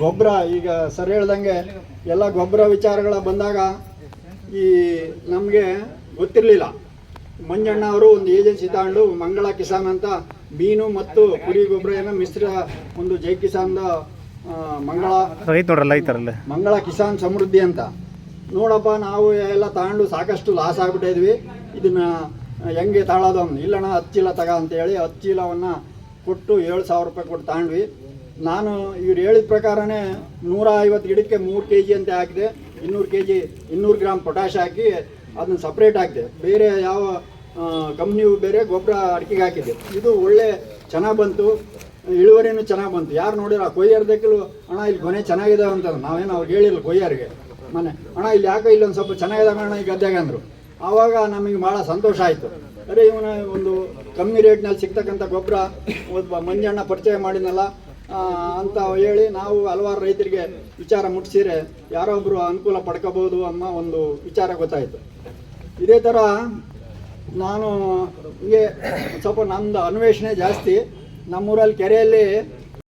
ಗೊಬ್ಬರ ಈಗ ಸರ್ ಹೇಳ್ದಂಗೆ ಎಲ್ಲ ಗೊಬ್ಬರ ವಿಚಾರಗಳ ಬಂದಾಗ ಈ ನಮಗೆ ಗೊತ್ತಿರಲಿಲ್ಲ. ಮಂಜಣ್ಣ ಅವರು ಒಂದು ಏಜೆನ್ಸಿ ತಗೊಂಡು ಮಂಗಳ ಕಿಸಾನ್ ಅಂತ ಮೀನು ಮತ್ತು ಕುರಿ ಗೊಬ್ಬರ ಏನೋ ಮಿಶ್ರ ಒಂದು ಜೈ ಕಿಸಾನ್ದ ಮಂಗಳ ಮಂಗಳ ಕಿಸಾನ್ ಸಮೃದ್ಧಿ ಅಂತ. ನೋಡಪ್ಪ ನಾವು ಎಲ್ಲ ತಗೊಂಡು ಸಾಕಷ್ಟು ಲಾಸ್ ಆಗ್ಬಿಟ್ಟಿದ್ವಿ ಇದನ್ನ ಹೆಂಗೆ ತಾಳೋದು ಇಲ್ಲಣ್ಣ ಹತ್ತು ಚೀಲ ತಗ ಅಂತೇಳಿ ಹತ್ತು ಚೀಲವನ್ನು ಕೊಟ್ಟು ಏಳು ಸಾವಿರ ರೂಪಾಯಿ ಕೊಟ್ಟು ತಗೊಂಡ್ವಿ ನಾನು ಇವ್ರು ಹೇಳಿದ ಪ್ರಕಾರನೇ ನೂರ ಐವತ್ತು ಗಿಡಕ್ಕೆ ಮೂರು ಕೆ ಜಿ ಅಂತ ಹಾಕಿದೆ ಇನ್ನೂರು ಕೆ ಜಿ ಇನ್ನೂರು ಗ್ರಾಮ್ ಪೊಟ್ಯಾಶ್ ಹಾಕಿ ಅದನ್ನ ಸಪ್ರೇಟ್ ಹಾಕಿದೆ. ಬೇರೆ ಯಾವ ಕಂಪ್ನಿಯು ಬೇರೆ ಗೊಬ್ಬರ ಅಡಿಕೆಗೆ ಹಾಕಿದೆ. ಇದು ಒಳ್ಳೆ ಚೆನ್ನಾಗಿ ಬಂತು ಇಳುವರಿನೂ ಚೆನ್ನಾಗಿ ಬಂತು. ಯಾರು ನೋಡಿರ ಕೊಯ್ಯರ್ದಕ್ಕೂ ಅಣ್ಣ ಇಲ್ಲಿ ಕೊನೆ ಚೆನ್ನಾಗಿದೆ ಅಂತ ನಾವೇನು ಅವ್ರಿಗೆ ಹೇಳಿಲ್ಲ ಕೊಯ್ಯರ್ಗೆ. ಮನೆ ಅಣ್ಣ ಇಲ್ಲಿ ಯಾಕೋ ಇಲ್ಲೊಂದು ಸ್ವಲ್ಪ ಚೆನ್ನಾಗಿದೆ ಅಣ್ಣ ಈ ಗದ್ದೆಗೆ ಅಂದರು. ಆವಾಗ ನಮಗೆ ಭಾಳ ಸಂತೋಷ ಆಯಿತು. ಅರೆ ಇವನ ಒಂದು ಕಮ್ಮಿ ರೇಟ್ನಲ್ಲಿ ಸಿಗ್ತಕ್ಕಂಥ ಗೊಬ್ಬರ ಒಬ್ಬ ಮಂಜಣ್ಣ ಪರಿಚಯ ಮಾಡಿದ್ನಲ್ಲ ಆ, ಅಂತ ಹೇಳಿ ನಾವು ಹಲವಾರು ರೈತರಿಗೆ ವಿಚಾರ ಮುಟ್ಟಿಸಿದ್ರೆ ಯಾರೋ ಒಬ್ಬರು ಅನುಕೂಲ ಪಡ್ಕೋಬೋದು ಅನ್ನೋ ಒಂದು ವಿಚಾರ ಗೊತ್ತಾಯಿತು. ಇದೇ ಥರ ನಾನು ಹೀಗೆ ಸ್ವಲ್ಪ ನಮ್ಮದು ಅನ್ವೇಷಣೆ ಜಾಸ್ತಿ. ನಮ್ಮೂರಲ್ಲಿ ಕೆರೆಯಲ್ಲಿ